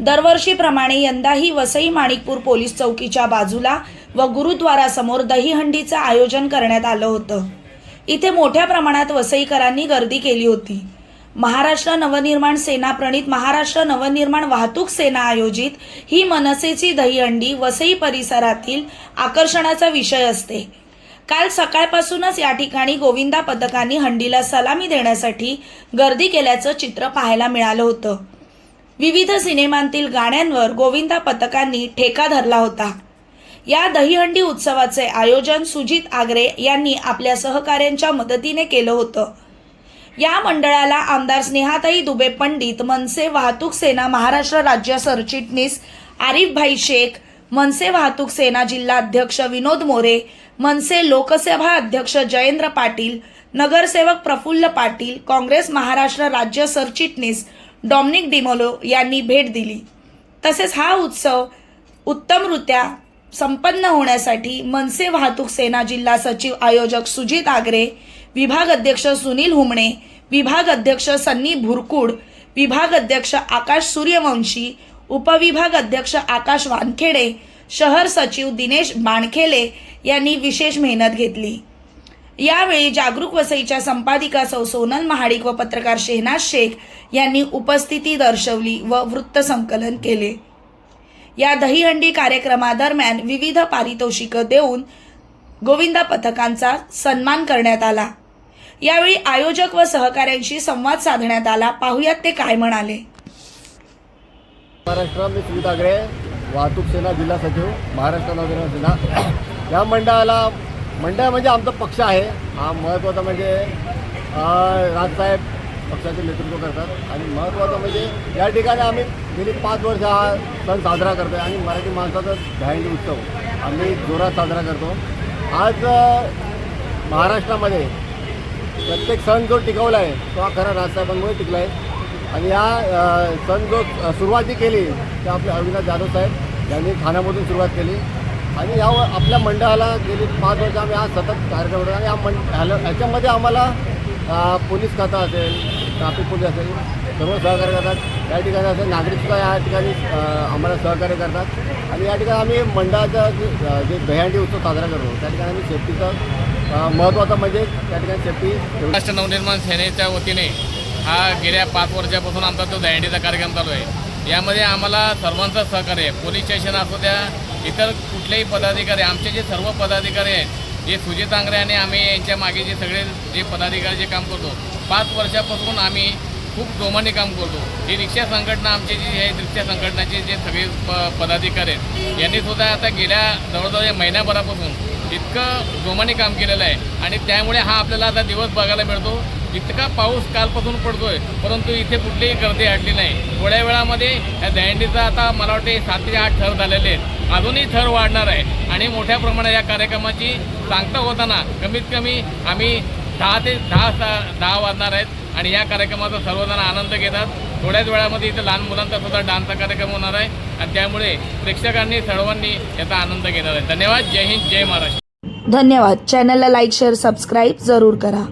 दरवर्षीप्रमाणे यंदाही वसई माणिकपूर पोलीस चौकीच्या बाजूला व गुरुद्वारासमोर दहीहंडीचं आयोजन करण्यात आलं होतं. इथे मोठ्या प्रमाणात वसईकरांनी गर्दी केली होती. महाराष्ट्र नवनिर्माण सेना प्रणित महाराष्ट्र नवनिर्माण वाहतूक सेना आयोजित ही मनसेची दहीहंडी वसई परिसरातील आकर्षणाचा विषय असते. काल सकाळपासूनच या ठिकाणी गोविंदा पथकांनी हंडीला सलामी देण्यासाठी गर्दी केल्याचं चित्र पाहायला मिळालं होतं. विविध सिनेमांतील गाण्यांवर गोविंदा पथकांनी ठेका धरला होता. या दहीहंडी उत्सवाचे आयोजन सुजित आगरे यांनी आपल्या सहकाऱ्यांच्या मदतीने केलं होतं. या मंडळाला आमदार स्नेहाताई दुबे पंडित मनसे वाहतूक सेना महाराष्ट्र राज्य सरचिटणीस आरिफभाई शेख मनसे वाहतूक सेना जिल्हा अध्यक्ष विनोद मोरे मनसे लोकसभा अध्यक्ष जयेंद्र पाटील नगरसेवक प्रफुल्ल पाटील काँग्रेस महाराष्ट्र राज्य सरचिटणीस डॉमिनिक डिमोलो यांनी भेट दिली. तसेच हा उत्सव उत्तमरित्या संपन्न होण्यासाठी मनसे वाहतूक सेना जिल्हा सचिव आयोजक सुजित आगरे विभाग अध्यक्ष सुनील हुमणे विभाग अध्यक्ष सन्नी भुरकूड विभाग अध्यक्ष आकाश सूर्यवंशी उपविभाग अध्यक्ष आकाश वानखेडे शहर सचिव दिनेश बाणखेले यांनी विशेष मेहनत घेतली. यावेळी जागरूक वसईच्या संपादिका सौ सोनल महाडिक व पत्रकार शेहनाज शेख यांनी उपस्थिती दर्शवली व वृत्तसंकलन केले. या दहीहंडी कार्यक्रमादरम्यान विविध पारितोषिकं देऊन गोविंदा पथकांचा सन्मान करण्यात आला. यावेळी आयोजक व सहकाऱ्यांशी संवाद साधण्यात आला. पाहुयात ते काय म्हणाले. महाराष्ट्र मी सुमित वाहतूक सेना जिल्हा सचिव महाराष्ट्र नवनिर्माण सेना. या मंडळाला मंडळ म्हणजे आमचा पक्ष आहे. हा महत्त्वाचा म्हणजे राजसाहेब पक्षाचे नेतृत्व करतात. आणि महत्त्वाचं म्हणजे या ठिकाणी आम्ही गेली पाच वर्ष हा सण साजरा करतो आणि मराठी माणसाचा दहीहंडी उत्सव आम्ही जोरात साजरा करतो. आज महाराष्ट्रामध्ये प्रत्येक सण जो टिकवला आहे तो हा खरा राजसाहेबांमुळे टिकला आहे आणि या सण जो सुरुवात सुरुवाती केली ते आपले अविनाश जाधव साहेब यांनी ठाण्यामधून सुरुवात केली. आणि या आपल्या मंडळाला गेली पाच वर्ष आम्ही हा सतत कार्यक्रम करतो. आणि या मंड ह्याला ह्याच्यामध्ये आम्हाला पोलीस खाता असेल ट्राफिक पोलीस असेल सर्व सहकार्य करतात. या ठिकाणी असेल नागरिकसुद्धा या ठिकाणी आम्हाला सहकार्य करतात. आणि या ठिकाणी आम्ही मंडळाचा जे दह्यांडी जे उत्सव साजरा करतो त्या ठिकाणी आम्ही सेफ्टीचं महत्त्वाचं म्हणजे त्या ठिकाणी सेफ्टी ठेवली महाराष्ट्र नवनिर्माण सेनेच्या वतीने हा गेल्या पाच वर्षापासून आमचा तो दह्यांडीचा कार्यक्रम चालू आहे. यामध्ये आम्हाला सर्वांचं सहकार्य आहे. पोलीस स्टेशन असू द्या इतर कुठलेही पदाधिकारी आमचे जे सर्व पदाधिकारी आहेत जे सुजित आंगरे आणि आम्ही यांच्या मागे जे सगळे जे पदाधिकारी जे काम करतो पाच वर्षापासून आम्ही खूप जोमाने काम करतो. ही रिक्षा संघटना आमची जी आहे रिक्षा संघटनाचे जे सगळे प पदाधिकारी आहेत यांनी सुद्धा आता गेल्या जवळजवळ महिन्याभरापासून इतकं जोमाने काम केलेलं आहे. आणि त्यामुळे हा आपल्याला आता दिवस बघायला मिळतो. इतका पाऊस कालपासून पडतोय परंतु इथे कुठलीही गर्दी अडली नाही. थोड्या वेळामध्ये या दहंडीचा आता मला वाटते सात ते आठ थर झालेले आहेत. अजूनही थर वाढणार आहे. आणि मोठ्या प्रमाणात या कार्यक्रमाची सांगता होताना कमीत कमी आम्ही दहा ते दहा दहा वाजणार आहेत. आणि या कार्यक्रमाचा सर्वजण आनंद घेतात. थोड्याच वेळामध्ये इथं लहान मुलांचा सुद्धा डान्सचा कार्यक्रम होणार आहे. आणि त्यामुळे प्रेक्षकांनी सर्वांनी याचा आनंद घेणार आहे. धन्यवाद. जय हिंद. जय महाराष्ट्र. धन्यवाद. चॅनलला लाईक शेअर सबस्क्राईब जरूर करा.